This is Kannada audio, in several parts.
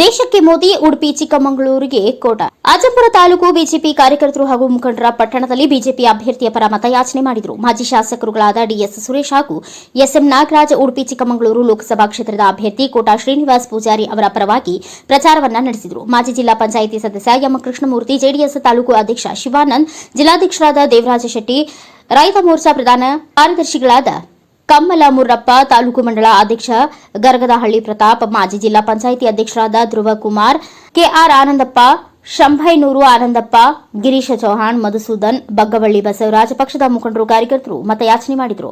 ದೇಶಕ್ಕೆ ಮೋದಿ, ಉಡುಪಿ, ಚಿಕ್ಕಮಗಳೂರಿಗೆ ಕೋಟ. ಅಜಂಪುರ ತಾಲೂಕು ಬಿಜೆಪಿ ಕಾರ್ಯಕರ್ತರು ಹಾಗೂ ಮುಖಂಡರ ಪಟ್ಟಣದಲ್ಲಿ ಬಿಜೆಪಿ ಅಭ್ಯರ್ಥಿಯ ಪರ ಮತಯಾಚನೆ ಮಾಡಿದರು. ಮಾಜಿ ಶಾಸಕರುಗಳಾದ ಡಿಎಸ್ ಸುರೇಶ್ ಹಾಗೂ ಎಸ್ಎಂ ನಾಗರಾಜ್, ಉಡುಪಿ, ಚಿಕ್ಕಮಗಳೂರು ಲೋಕಸಭಾ ಕ್ಷೇತ್ರದ ಅಭ್ಯರ್ಥಿ ಕೋಟಾ ಶ್ರೀನಿವಾಸ್ ಪೂಜಾರಿ ಅವರ ಪರವಾಗಿ ಪ್ರಚಾರವನ್ನ ನಡೆಸಿದರು. ಮಾಜಿ ಜಿಲ್ಲಾ ಪಂಚಾಯಿತಿ ಸದಸ್ಯ ಎಂ ಕೃಷ್ಣಮೂರ್ತಿ ಜೆಡಿಎಸ್ ತಾಲೂಕು ಅಧ್ಯಕ್ಷ ಶಿವಾನಂದ್, ಜಿಲ್ಲಾಧ್ಯಕ್ಷರಾದ ದೇವರಾಜ ಶೆಟ್ಟಿ, ರೈತ ಮೋರ್ಚಾ ಪ್ರಧಾನ ಕಾರ್ಯದರ್ಶಿಗಳಾದ ಕಮ್ಮಲ ಮುರ್ರಪ್ಪ ತಾಲೂಕು ಮಂಡಳ ಅಧ್ಯಕ್ಷ ಗರಗದಹಳ್ಳಿ ಪ್ರತಾಪ್, ಮಾಜಿ ಜಿಲ್ಲಾ ಪಂಚಾಯಿತಿ ಅಧ್ಯಕ್ಷರಾದ ಧ್ರುವ ಕುಮಾರ್ ಕೆಆರ್ ಆನಂದಪ್ಪ, ಶಂಭೈನೂರು ಆನಂದಪ್ಪ, ಗಿರೀಶ ಚೌಹಾಣ್, ಮಧುಸೂದನ್, ಬಗ್ಗವಳ್ಳಿ ಬಸವರಾಜ ಪಕ್ಷದ ಮುಖಂಡರು, ಕಾರ್ಯಕರ್ತರು ಮತಯಾಚನೆ ಮಾಡಿದರು.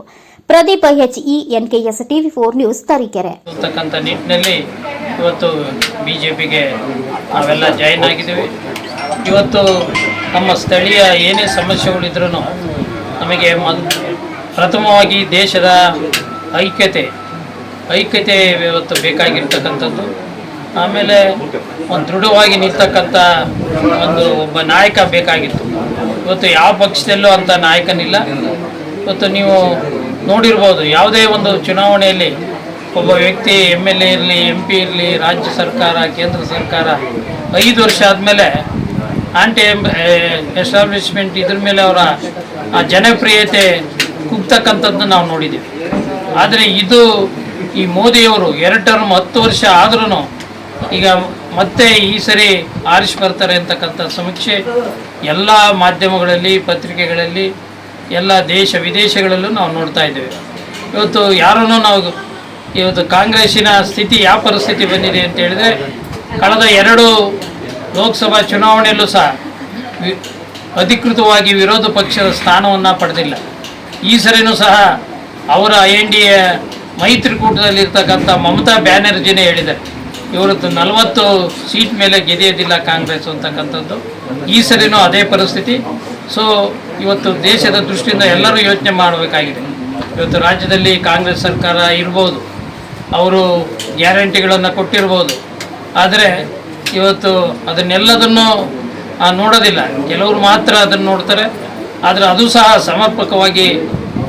Pradeep H E, NKS TV four news Tarikere. ನಿಟ್ಟಿನಲ್ಲಿ ಇವತ್ತು ಬಿಜೆಪಿಗೆ ನಾವೆಲ್ಲ ಜಾಯಿನ್ ಆಗಿದ್ದೀವಿ. ಇವತ್ತು ನಮ್ಮ ಸ್ಥಳೀಯ ಏನೇ ಸಮಸ್ಯೆಗಳಿದ್ರೂ ನಮಗೆ ಪ್ರಥಮವಾಗಿ ದೇಶದ ಐಕ್ಯತೆ ಐಕ್ಯತೆ ಇವತ್ತು ಬೇಕಾಗಿರ್ತಕ್ಕಂಥದ್ದು. ಆಮೇಲೆ ಒಂದು ದೃಢವಾಗಿ ನಿಲ್ತಕ್ಕಂಥ ಒಂದು ಒಬ್ಬ ನಾಯಕ ಬೇಕಾಗಿತ್ತು. ಇವತ್ತು ಯಾವ ಪಕ್ಷದಲ್ಲೂ ಅಂಥ ನಾಯಕನಿಲ್ಲ. ಇವತ್ತು ನೀವು ನೋಡಿರ್ಬೋದು, ಯಾವುದೇ ಒಂದು ಚುನಾವಣೆಯಲ್ಲಿ ಒಬ್ಬ ವ್ಯಕ್ತಿ ಎಂ ಎಲ್ ಎ ಇರಲಿ ಎಂ ಪಿ ಇರಲಿ, ರಾಜ್ಯ ಸರ್ಕಾರ, ಕೇಂದ್ರ ಸರ್ಕಾರ, ಐದು ವರ್ಷ ಆದಮೇಲೆ ಆಂಟಿ ಎಸ್ಟಾಬ್ಲಿಷ್ಮೆಂಟ್ ಇದ್ರ ಮೇಲೆ ಅವರ ಆ ಜನಪ್ರಿಯತೆ ಕುಗ್ತಕ್ಕಂಥದ್ದು ನಾವು ನೋಡಿದ್ದೀವಿ ಆದರೆ ಇದು ಈ ಮೋದಿಯವರು ಎರಡು ಟರ್ಮ್ ಹತ್ತು ವರ್ಷ ಆದ್ರೂ ಈಗ ಮತ್ತೆ ಈ ಸರಿ ಆರಿಸಿ ಬರ್ತಾರೆ ಅಂತಕ್ಕಂಥ ಸಮೀಕ್ಷೆ ಎಲ್ಲ ಮಾಧ್ಯಮಗಳಲ್ಲಿ, ಪತ್ರಿಕೆಗಳಲ್ಲಿ, ಎಲ್ಲ ದೇಶ ವಿದೇಶಗಳಲ್ಲೂ ನಾವು ನೋಡ್ತಾ ಇದ್ದೇವೆ. ಇವತ್ತು ಯಾರನ್ನೂ ನಾವು ಇವತ್ತು ಕಾಂಗ್ರೆಸ್ಸಿನ ಸ್ಥಿತಿ ಯಾವ ಪರಿಸ್ಥಿತಿ ಬಂದಿದೆ ಅಂತ ಹೇಳಿದ್ರೆ ಕಳೆದ ಎರಡು ಲೋಕಸಭಾ ಚುನಾವಣೆಯಲ್ಲೂ ಸಹ ಅಧಿಕೃತವಾಗಿ ವಿರೋಧ ಪಕ್ಷದ ಸ್ಥಾನವನ್ನು ಪಡೆದಿಲ್ಲ. ಈ ಸರಿನೂ ಸಹ ಅವರ ಎನ್ ಡಿ ಎ ಮೈತ್ರಿಕೂಟದಲ್ಲಿರ್ತಕ್ಕಂಥ ಮಮತಾ ಬ್ಯಾನರ್ಜಿನೇ ಹೇಳಿದ್ದಾರೆ. ಇವರದ್ದು ನಲವತ್ತು ಸೀಟ್ ಮೇಲೆ ಗೆದೆಯೋದಿಲ್ಲ ಕಾಂಗ್ರೆಸ್ ಅಂತಕ್ಕಂಥದ್ದು. ಈ ಸರಿನೂ ಅದೇ ಪರಿಸ್ಥಿತಿ. ಸೊ ಇವತ್ತು ದೇಶದ ದೃಷ್ಟಿಯಿಂದ ಎಲ್ಲರೂ ಯೋಚನೆ ಮಾಡಬೇಕಾಗಿದೆ. ಇವತ್ತು ರಾಜ್ಯದಲ್ಲಿ ಕಾಂಗ್ರೆಸ್ ಸರ್ಕಾರ ಇರ್ಬೋದು. ಅವರು ಗ್ಯಾರಂಟಿಗಳನ್ನು ಕೊಟ್ಟಿರ್ಬೋದು. ಆದರೆ ಇವತ್ತು ಅದನ್ನೆಲ್ಲದನ್ನು ನೋಡೋದಿಲ್ಲ. ಕೆಲವರು ಮಾತ್ರ ಅದನ್ನು ನೋಡ್ತಾರೆ. ಆದರೆ ಅದು ಸಹ ಸಮರ್ಪಕವಾಗಿ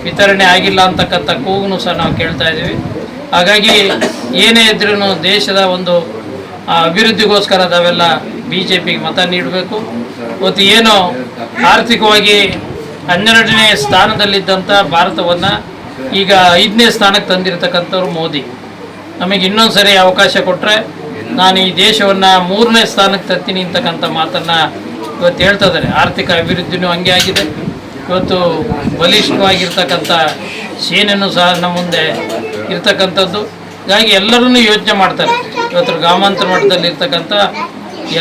ವಿತರಣೆ ಆಗಿಲ್ಲ ಅಂತಕ್ಕಂಥ ಕೂಗನ್ನು ಸಹ ನಾವು ಕೇಳ್ತಾ ಇದ್ದೀವಿ. ಹಾಗಾಗಿ ಏನೇ ಇದ್ರೂ ದೇಶದ ಒಂದು ಅಭಿವೃದ್ಧಿಗೋಸ್ಕರ ನಾವೆಲ್ಲ ಬಿ ಜೆ ಪಿಗೆ ಮತ ನೀಡಬೇಕು. ಮತ್ತು ಏನು ಆರ್ಥಿಕವಾಗಿ ಹನ್ನೆರಡನೇ ಸ್ಥಾನದಲ್ಲಿದ್ದಂಥ ಭಾರತವನ್ನು ಈಗ ಐದನೇ ಸ್ಥಾನಕ್ಕೆ ತಂದಿರತಕ್ಕಂಥವ್ರು ಮೋದಿ. ನಮಗೆ ಇನ್ನೊಂದು ಸರಿ ಅವಕಾಶ ಕೊಟ್ಟರೆ ನಾನು ಈ ದೇಶವನ್ನು ಮೂರನೇ ಸ್ಥಾನಕ್ಕೆ ತರ್ತೀನಿ ಅಂತಕ್ಕಂಥ ಮಾತನ್ನು ಇವತ್ತು ಹೇಳ್ತಾ ಇದ್ದಾರೆ. ಆರ್ಥಿಕ ಅಭಿವೃದ್ಧಿನೂ ಹಂಗೆ ಆಗಿದೆ. ಇವತ್ತು ಬಲಿಷ್ಠವಾಗಿರ್ತಕ್ಕಂಥ ಸೇನೆಯೂ ಸಹ ನಮ್ಮ ಮುಂದೆ ಇರ್ತಕ್ಕಂಥದ್ದು. ಹೀಗಾಗಿ ಎಲ್ಲರನ್ನೂ ಯೋಚನೆ ಮಾಡ್ತಾರೆ. ಇವತ್ತು ಗ್ರಾಮಾಂತರ ಮಟ್ಟದಲ್ಲಿ ಇರ್ತಕ್ಕಂಥ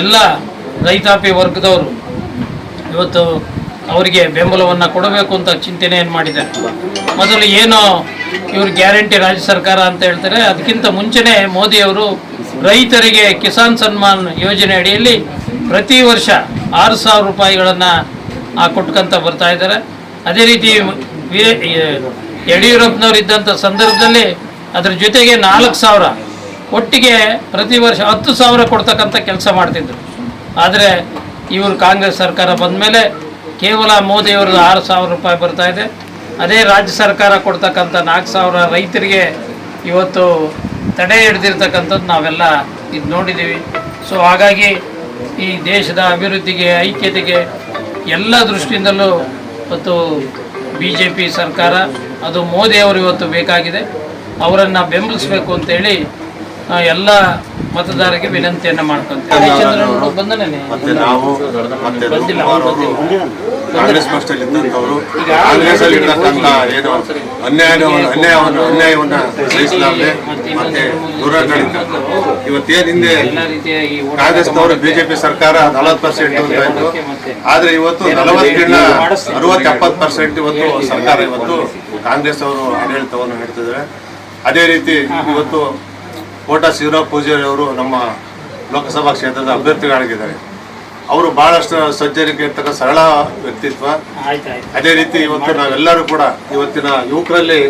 ಎಲ್ಲ ರೈತಾಪಿ ವರ್ಗದವರು ಇವತ್ತು ಅವರಿಗೆ ಬೆಂಬಲವನ್ನು ಕೊಡಬೇಕು ಅಂತ ಚಿಂತನೆಯನ್ನು ಮಾಡಿದ್ದಾರೆ. ಮೊದಲು ಏನು ಇವರು ಗ್ಯಾರಂಟಿ ರಾಜ್ಯ ಸರ್ಕಾರ ಅಂತ ಹೇಳ್ತಾರೆ. ಅದಕ್ಕಿಂತ ಮುಂಚೆನೇ ಮೋದಿಯವರು ರೈತರಿಗೆ ಕಿಸಾನ್ ಸನ್ಮಾನ್ ಯೋಜನೆ ಅಡಿಯಲ್ಲಿ ಪ್ರತಿ ವರ್ಷ ಆರು ಸಾವಿರ ರೂಪಾಯಿಗಳನ್ನು ಕೊಟ್ಕೊಂತ ಬರ್ತಾ ಇದ್ದಾರೆ. ಅದೇ ರೀತಿ ವೀರ- ಯಡಿಯೂರಪ್ಪನವರು ಇದ್ದಂಥ ಸಂದರ್ಭದಲ್ಲಿ ಅದ್ರ ಜೊತೆಗೆ ನಾಲ್ಕು ಸಾವಿರ ಒಟ್ಟಿಗೆ ಪ್ರತಿ ವರ್ಷ ಹತ್ತು ಸಾವಿರ ಕೊಡ್ತಕ್ಕಂಥ ಕೆಲಸ ಮಾಡ್ತಿದ್ರು. ಆದರೆ ಇವರು ಕಾಂಗ್ರೆಸ್ ಸರ್ಕಾರ ಬಂದ ಮೇಲೆ ಕೇವಲ ಮೋದಿಯವ್ರದ್ದು ಆರು ಸಾವಿರ ರೂಪಾಯಿ ಬರ್ತಾ ಇದೆ. ಅದೇ ರಾಜ್ಯ ಸರ್ಕಾರ ಕೊಡ್ತಕ್ಕಂಥ ನಾಲ್ಕು ಸಾವಿರ ರೈತರಿಗೆ ಇವತ್ತು ತಡೆ ಹಿಡ್ದಿರ್ತಕ್ಕಂಥದ್ದು ನಾವೆಲ್ಲ ಇದು ನೋಡಿದ್ದೀವಿ. ಸೊ ಹಾಗಾಗಿ ಈ ದೇಶದ ಅಭಿವೃದ್ಧಿಗೆ, ಐಕ್ಯತೆಗೆ ಎಲ್ಲ ದೃಷ್ಟಿಯಿಂದಲೂ ಇವತ್ತು ಬಿ ಜೆ ಪಿ ಸರ್ಕಾರ ಅದು ಮೋದಿಯವರು ಇವತ್ತು ಬೇಕಾಗಿದೆ. ಅವರನ್ನು ಬೆಂಬಲಿಸಬೇಕು ಅಂತೇಳಿ ಎಲ್ಲ ಮತದಾರರಿಗೆ ವಿನಂತಿಯನ್ನು ಮಾಡ್ಕೊಂತೀವಿ. ಮತ್ತೆ ಮತ್ತೆ ಬಂದಿಲ್ಲ, ಕಾಂಗ್ರೆಸ್ ಪಕ್ಷದಲ್ಲಿ ಇದ್ದಂಥವರು ಕಾಂಗ್ರೆಸ್ ಅಲ್ಲಿ ಇರತಕ್ಕಂಥ ಏನು ಅನ್ಯಾಯವನ್ನು ಅನ್ಯಾಯವನ್ನು, ಅನ್ಯಾಯವನ್ನ ಸಹಿಸಲಾರದೆ ಮತ್ತೆ ದುರಾಡಳಿತ. ಇವತ್ತೇನು ಹಿಂದೆ ಕಾಂಗ್ರೆಸ್ನವರು ಬಿಜೆಪಿ ಸರ್ಕಾರ ನಲವತ್ತು ಪರ್ಸೆಂಟ್ ಅಂತ ಆದ್ರೆ ಇವತ್ತು ನಲವತ್ತರಿಂದ ಅರವತ್ತು ಎಪ್ಪತ್ತು ಪರ್ಸೆಂಟ್ ಇವತ್ತು ಸರ್ಕಾರ ಇವತ್ತು ಕಾಂಗ್ರೆಸ್ ಅವರು ಆಡಳಿತವನ್ನು ನೀಡ್ತಿದ್ದಾರೆ. ಅದೇ ರೀತಿ ಇವತ್ತು ಕೋಟಾ ಶಿವರಾಮ್ ಪೂಜಾರಿ ಅವರು ನಮ್ಮ ಲೋಕಸಭಾ ಕ್ಷೇತ್ರದ ಅಭ್ಯರ್ಥಿಗಳಾಗಿದ್ದಾರೆ. ಅವರು ಬಹಳಷ್ಟು ಸಜ್ಜನಿಕೆ ಇರ್ತಕ್ಕ ಸರಳ ವ್ಯಕ್ತಿತ್ವ. ಅದೇ ರೀತಿ ಇವತ್ತು ನಾವೆಲ್ಲರೂ ಕೂಡ ಇವತ್ತಿನ ಯುವಕರಲ್ಲಿ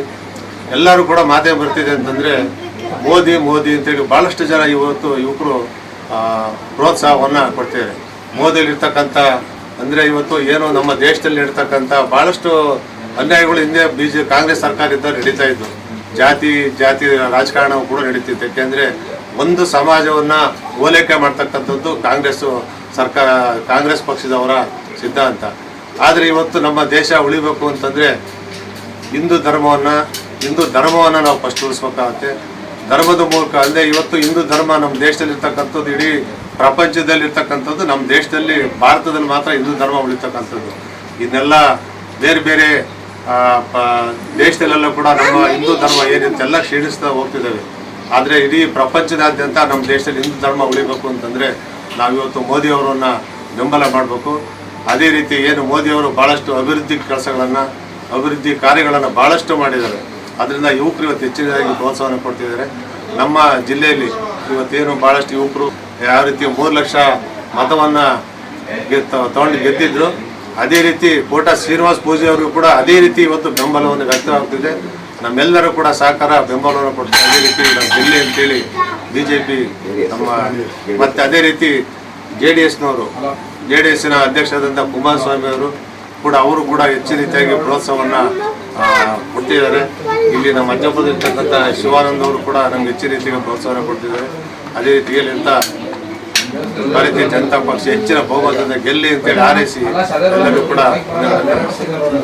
ಎಲ್ಲರೂ ಕೂಡ ಮಾತೇ ಬರ್ತಿದೆ ಅಂತಂದ್ರೆ ಮೋದಿ ಮೋದಿ ಅಂತೇಳಿ ಬಹಳಷ್ಟು ಜನ ಇವತ್ತು ಯುವಕರು ಆ, ಪ್ರೋತ್ಸಾಹವನ್ನ ಕೊಡ್ತಿದ್ದಾರೆ. ಮೋದಿಲಿರ್ತಕ್ಕಂಥ ಅಂದ್ರೆ ಇವತ್ತು ಏನು ನಮ್ಮ ದೇಶದಲ್ಲಿ ಇರ್ತಕ್ಕಂಥ ಬಹಳಷ್ಟು ಅನ್ಯಾಯಗಳು ಹಿಂದೆ ಬಿಜೆ ಕಾಂಗ್ರೆಸ್ ಸರ್ಕಾರ ಇದ್ದಾಗ ನಡೀತಾ ಇದ್ದು. ಜಾತಿ ಜಾತಿ ರಾಜಕಾರಣವು ಕೂಡ ನಡೀತಿತ್ತು. ಯಾಕೆಂದ್ರೆ ಒಂದು ಸಮಾಜವನ್ನ ಓಲೈಕೆ ಮಾಡ್ತಕ್ಕಂಥದ್ದು ಕಾಂಗ್ರೆಸ್ ಸರ್ಕಾರ, ಕಾಂಗ್ರೆಸ್ ಪಕ್ಷದವರ ಸಿದ್ಧಾಂತ. ಆದರೆ ಇವತ್ತು ನಮ್ಮ ದೇಶ ಉಳಿಬೇಕು ಅಂತಂದರೆ ಹಿಂದೂ ಧರ್ಮವನ್ನು ಹಿಂದೂ ಧರ್ಮವನ್ನು ನಾವು ಫಸ್ಟ್ ಉಳಿಸ್ಬೇಕಾಗತ್ತೆ. ಧರ್ಮದ ಮೂಲಕ ಅಲ್ಲದೆ ಇವತ್ತು ಹಿಂದೂ ಧರ್ಮ ನಮ್ಮ ದೇಶದಲ್ಲಿರ್ತಕ್ಕಂಥದ್ದು, ಇಡೀ ಪ್ರಪಂಚದಲ್ಲಿರ್ತಕ್ಕಂಥದ್ದು, ನಮ್ಮ ದೇಶದಲ್ಲಿ ಭಾರತದಲ್ಲಿ ಮಾತ್ರ ಹಿಂದೂ ಧರ್ಮ ಉಳಿತಕ್ಕಂಥದ್ದು. ಇದನ್ನೆಲ್ಲ ಬೇರೆ ಬೇರೆ ದೇಶದಲ್ಲೆಲ್ಲ ಕೂಡ ನಮ್ಮ ಹಿಂದೂ ಧರ್ಮ ಏನಿಂತೆಲ್ಲ ಕ್ಷೀಣಿಸ್ತಾ ಹೋಗ್ತಿದ್ದಾವೆ. ಆದರೆ ಇಡೀ ಪ್ರಪಂಚದಾದ್ಯಂತ ನಮ್ಮ ದೇಶದಲ್ಲಿ ಹಿಂದೂ ಧರ್ಮ ಉಳಿಬೇಕು ಅಂತಂದರೆ ನಾವಿವತ್ತು ಮೋದಿಯವರನ್ನ ಬೆಂಬಲ ಮಾಡಬೇಕು. ಅದೇ ರೀತಿ ಏನು ಮೋದಿಯವರು ಭಾಳಷ್ಟು ಅಭಿವೃದ್ಧಿ ಕೆಲಸಗಳನ್ನು, ಅಭಿವೃದ್ಧಿ ಕಾರ್ಯಗಳನ್ನು ಭಾಳಷ್ಟು ಮಾಡಿದ್ದಾರೆ. ಅದರಿಂದ ಯುವಕರು ಇವತ್ತು ಹೆಚ್ಚಿನದಾಗಿ ಪ್ರೋತ್ಸಾಹವನ್ನು ಕೊಡ್ತಿದ್ದಾರೆ. ನಮ್ಮ ಜಿಲ್ಲೆಯಲ್ಲಿ ಇವತ್ತೇನು ಭಾಳಷ್ಟು ಯುವಕರು ಯಾವ ರೀತಿ ಮೂರು ಲಕ್ಷ ಮತವನ್ನು ತಗೊಂಡು ಗೆದ್ದಿದ್ರು. ಅದೇ ರೀತಿ ಕೋಟ ಶ್ರೀನಿವಾಸ್ ಪೂಜೆ ಅವರಿಗೂ ಕೂಡ ಅದೇ ರೀತಿ ಇವತ್ತು ಬೆಂಬಲವನ್ನು ವ್ಯಕ್ತವಾಗ್ತಿದೆ. ನಮ್ಮೆಲ್ಲರೂ ಕೂಡ ಸಹಕಾರ, ಬೆಂಬಲವನ್ನು ಕೊಡ್ತಾರೆ. ಅದೇ ರೀತಿ ನಮ್ಮ ಜಿಲ್ಲೆ ಅಂತೇಳಿ ಬಿ ಜೆ ಪಿ ನಮ್ಮ ಮತ್ತೆ ಅದೇ ರೀತಿ ಜೆ ಡಿ ಎಸ್ನವರು, ಜೆ ಡಿ ಎಸ್ನ ಅಧ್ಯಕ್ಷರಾದಂಥ ಕುಮಾರಸ್ವಾಮಿ ಅವರು ಕೂಡ ಅವರು ಕೂಡ ಹೆಚ್ಚು ರೀತಿಯಾಗಿ ಪ್ರೋತ್ಸಾಹವನ್ನು ಕೊಟ್ಟಿದ್ದಾರೆ. ಇಲ್ಲಿ ನಮ್ಮ ಮಧ್ಯಪ್ರದೇಶತಕ್ಕಂಥ ಶಿವಾನಂದ್ ಅವರು ಕೂಡ ನಮ್ಗೆ ಹೆಚ್ಚು ರೀತಿಯಾಗಿ ಪ್ರೋತ್ಸಾಹ ಕೊಡ್ತಿದ್ದಾರೆ ಅದೇ ರೀತಿಯಲ್ಲಿ ಅಂತ ಭಾರತೀಯ ಜನತಾ ಪಕ್ಷ ಹೆಚ್ಚಿನ ಬಹುಮತದಿಂದ ಗೆಲ್ಲಿ ಅಂತೇಳಿ ಆರೈಸಿ ಎಲ್ಲರೂ ಕೂಡ